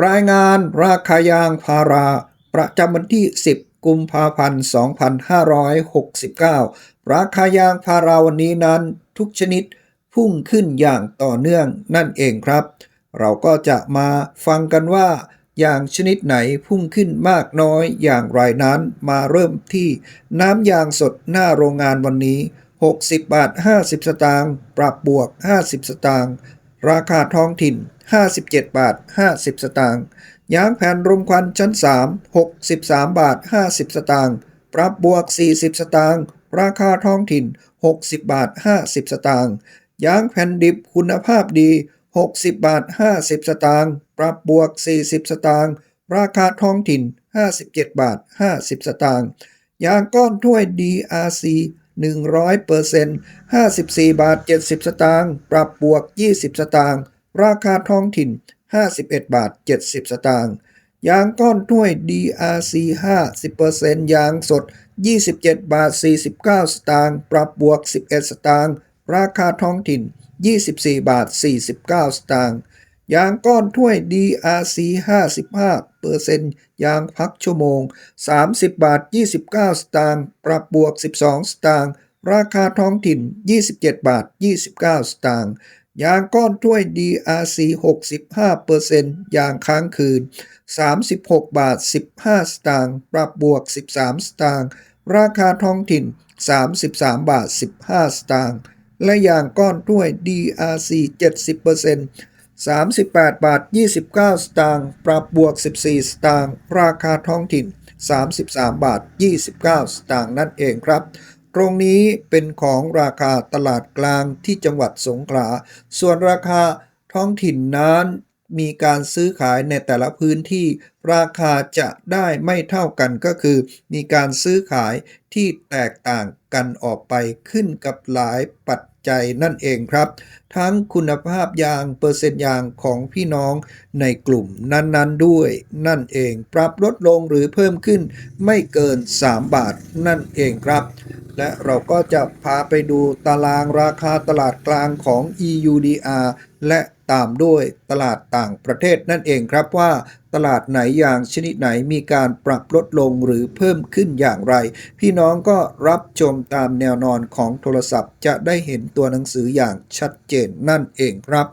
รายงานราคายางพารา ประจำวันที่ 10 กุมภาพันธ์ 2569 ราคายางพาราวันนี้นั้นทุกชนิดพุ่งขึ้นอย่างต่อเนื่องนั่นเองครับ เราก็จะมาฟังกันว่า อย่างชนิดไหนพุ่งขึ้นมากน้อยอย่างไรนั้นมาเริ่มที่น้ำยางสดหน้าโรงงานวันนี้ 60 บาท 50 สตางค์ปรับบวก 50 สตางค์ ราคาท้องถิ่น 57 บาท 50 สตางค์ยางแผ่นรมควันชั้น 3 63 บาท 50 สตางค์ปรับบวก 40 สตางค์ราคาท้องถิ่น 60 บาท 50 สตางค์ยางแผ่นดิบคุณภาพดี 60 บาท 50 สตางค์ปรับบวก 40 สตางค์ราคาท้องถิ่น 57 บาท 50 สตางค์ยางก้อนถ้วย DRC 100% 54 บาท 70 สตางค์ ปรับบวก 20 สตางค์ ราคาท้องถิ่น 51 บาท 70 สตางค์ ยางก้อนถ้วย DRC 50%ยางสด 27 บาท 49 สตางค์ ปรับบวก 11 สตางค์ ราคาท้องถิ่น 24 บาท 49 สตางค์ ยางก้อนถ้วย DRC 55 เปอร์เซ็นต์ยางพักชั่วโมง 30 บาท 29 สตางค์ ปรับบวก 12 สตางค์ ราคาท้องถิ่น 27 บาท 29 สตางค์ ยางก้อนถ้วย DRC 65เปอร์เซ็นต์ยางค้างคืน 36 บาท 15 สตางค์ ปรับบวก 13 สตางค์ ราคาท้องถิ่น 33 บาท 15 สตางค์ และยางก้อนถ้วย DRC 70% 38 บาท 29 สตางค์ ปรับบวก 14 สตางค์ ราคาท้องถิ่น 33 บาท 29 สตางค์นั่นเองครับ ตรงนี้เป็นของราคาตลาดกลางที่จังหวัดสงขลา ส่วนราคาท้องถิ่นนั้น มีการซื้อขายในแต่ละพื้นที่ ราคาจะได้ไม่เท่ากันก็คือ มีการซื้อขายที่แตกต่างกันออกไปขึ้นกับหลายปัจจัยนั่นเองครับ ทั้งคุณภาพยางเปอร์เซ็นต์ยางของพี่น้องในกลุ่มนั้นๆด้วย นั่นเองปรับลดลงหรือเพิ่มขึ้นไม่เกิน 3 บาทนั่นเองครับ และเราก็จะพาไปดูตารางราคาตลาดกลางของ EUDR และ ตามด้วยตลาดต่างประเทศนั่นเองครับว่าตลาดไหนอย่างชนิดไหนมีการปรับลดลงหรือเพิ่มขึ้นอย่างไร พี่น้องก็รับชมตามแนวนอนของโทรศัพท์จะได้เห็นตัวหนังสืออย่างชัดเจนนั่นเองครับ